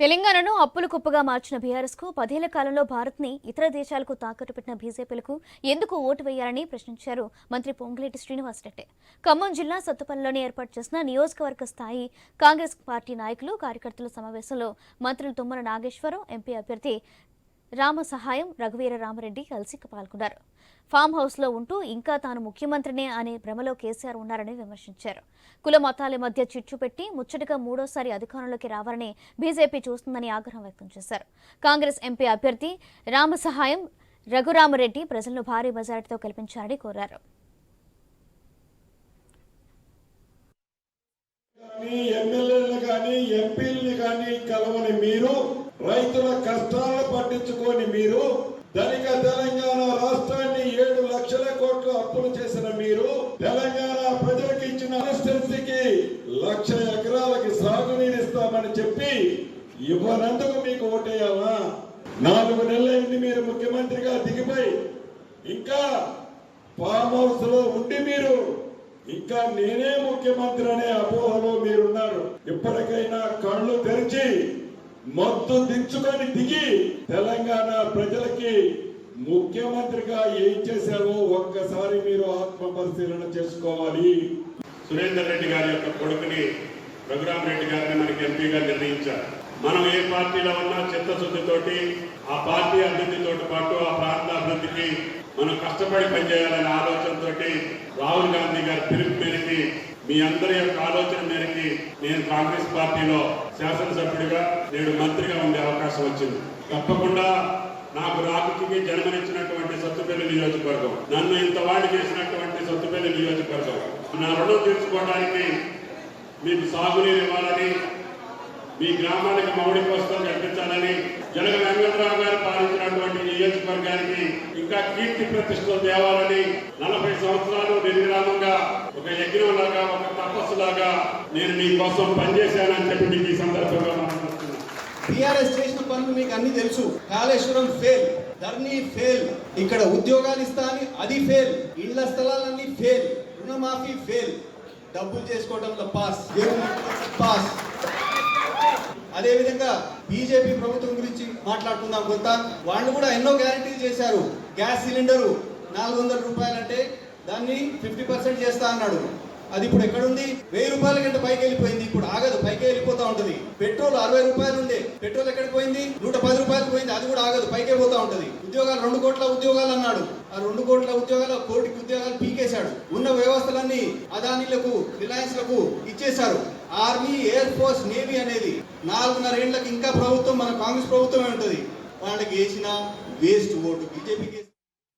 తెలంగాణను అప్పులు కుప్పగా మార్చిన బీఆర్ఎస్కు పదేళ్ళ కాలంలో భారత్ని ఇతర దేశాలకు తాకట్టు పెట్టిన బీజేపీలకు ఎందుకు ఓటు వేయాలని ప్రశ్నించారు మంత్రి పొంగులేటి శ్రీనివాసరెడ్డి ఖమ్మం జిల్లా సత్తుపల్లిలోని ఏర్పాటు చేసిన నియోజకవర్గ స్థాయి కాంగ్రెస్ పార్టీ నాయకులు కార్యకర్తల సమావేశంలో మంత్రులు తుమ్మల నాగేశ్వరం ఎంపీ అభ్యర్థి రామ సహాయం రఘువీర రామరెడ్డి కలిసి పాల్గొన్నారు. ఫామ్ హౌస్లో ఉంటూ ఇంకా తాను ముఖ్యమంత్రినే అనే భ్రమలో కేసీఆర్ ఉన్నారని విమర్శించారు. కుల మతాల మధ్య చిచ్చు పెట్టి ముచ్చటగా మూడోసారి అధికారంలోకి రావాలని బీజేపీ చూస్తుందని ఆగ్రహం వ్యక్తం చేశారు. కాంగ్రెస్ ఎంపీ అభ్యర్థి రామ సహాయం రఘురామరెడ్డి ప్రజలను భారీ మెజారిటీతో గెలిపించారని కోరారు. ఎమ్మెల్యేలు కానీ కానీ కలవని మీరు రైతుల కష్టాలను పట్టించుకొని మీరు ధనిక తెలంగాణ రాష్ట్రాన్ని ఏడు లక్షల కోట్లు అప్పులు చేసిన మీరు తెలంగాణ ప్రజలకు ఇచ్చిన కాన్స్టిట్యున్సీకి లక్ష ఎకరాలకి సాగునీరు ఇస్తామని చెప్పి ఇవ్వనందుకు మీకు ఓటేయాలా నాలుగు నెలలైంది మీరు ముఖ్యమంత్రిగా దిగిపోయి ఇంకా ఫామ్ హౌస్లో ఉండి మీరు ఇంకా నేనే ముఖ్యమంత్రి అనే అపోహలో మీరున్నారు. ఇప్పటికైనా కళ్ళు తెరిచి మొత్తం దించుకొని దిగి తెలంగాణ ప్రజలకి ముఖ్యమంత్రిగా ఏం చేశావో ఒక్కసారి మీరు ఆత్మ పరిశీలన చేసుకోవాలి. సురేందర్ రెడ్డి గారి యొక్క కొడుకుని రఘురామ్ రెడ్డి గారిని మనకి ఎంపీగా నిర్ణయించారు. మనం ఏ పార్టీలో ఉన్నా చిత్తశుద్ధితోటి ఆ పార్టీ అభివృద్ధితో పాటు ఆ ప్రాంత అభివృద్ధికి మనం కష్టపడి పనిచేయాలనే ఆలోచనతోటి రాహుల్ గాంధీ గారి పిలుపు మేరకి మీ అందరి యొక్క ఆలోచన మేరకి నేను కాంగ్రెస్ పార్టీలో శాసనసభ్యుడిగా నేడు మంత్రిగా ఉండే అవకాశం వచ్చింది. తప్పకుండా నాకు రాకుకి జన్మనిచ్చినటువంటి సత్తుపల్లి నియోజకవర్గం నన్ను ఇంత వాడి చేసినటువంటి సత్తుపల్లి నియోజకవర్గం. నా రుణం తీర్చుకోవడానికి మీకు సాగునీరు ఇవ్వాలని మీ గ్రామానికి మౌలిక వసతులు కల్పించాలని జనగ వెంకటరావు గారు పాలించినటువంటి నియోజకవర్గానికి ఇంకా కీర్తి ప్రతిష్టలు తేవాలని నలభై సంవత్సరాలు ఒక యజ్ఞం లాగా ఒక తపస్సులాగా నేను మీ కోసం పనిచేశానని చెప్పి మీకు ఈ సందర్భంగా మాట్లాడుతున్నాను. టిఆర్ఎస్ చేసిన పనులు మీకు అన్ని తెలుసు. కాళేశ్వరం ఫెయిల్ ధర్నీ ఫెయిల్ ఇక్కడ ఉద్యోగాలు ఇస్తా అని అది ఫెయిల్ ఇళ్ళ స్థలాలన్నీ ఫెయిల్ రుణమాఫీ ఫెయిల్ డబ్బులు చేసుకోవడంలో పాస్ దేవుని పాస్ అదే విధంగా బీజేపీ ప్రభుత్వం గురించి మాట్లాడుకుందాం కొంత. వాళ్ళు కూడా ఎన్నో గ్యారంటీలు చేశారు. గ్యాస్ సిలిండరు నాలుగు వందల రూపాయలంటే దాన్ని ఫిఫ్టీ పర్సెంట్ చేస్తా అన్నాడు. అది ఇప్పుడు ఎక్కడుంది? వెయ్యి రూపాయల కంటే పైకి వెళ్ళిపోయింది. ఇప్పుడు ఆగదు పైకి వెళ్ళిపోతా ఉంటుంది. పెట్రోల్ అరవై రూపాయలు ఉంది పెట్రోల్ ఎక్కడికి పోయింది? నూట పది రూపాయలు పోయింది. అది కూడా ఆగదు పైకే పోతా ఉంటుంది. ఉద్యోగాలు రెండు కోట్ల ఉద్యోగాలు అన్నాడు. ఆ రెండు కోట్ల ఉద్యోగాలు కోటికి ఉద్యోగాలు పీకేశాడు. ఉన్న వ్యవస్థలన్నీ అదానీలకు రిలయన్స్లకు ఇచ్చేశారు. ఆర్మీ ఎయిర్ ఫోర్స్ నేవీ అనేది నాలుగున్నర ఏళ్ళకి ఇంకా ప్రభుత్వం మన కాంగ్రెస్ ప్రభుత్వమే ఉంటుంది. వాళ్ళకి వేసిన వేస్ట్ ఓటు బీజేపీకి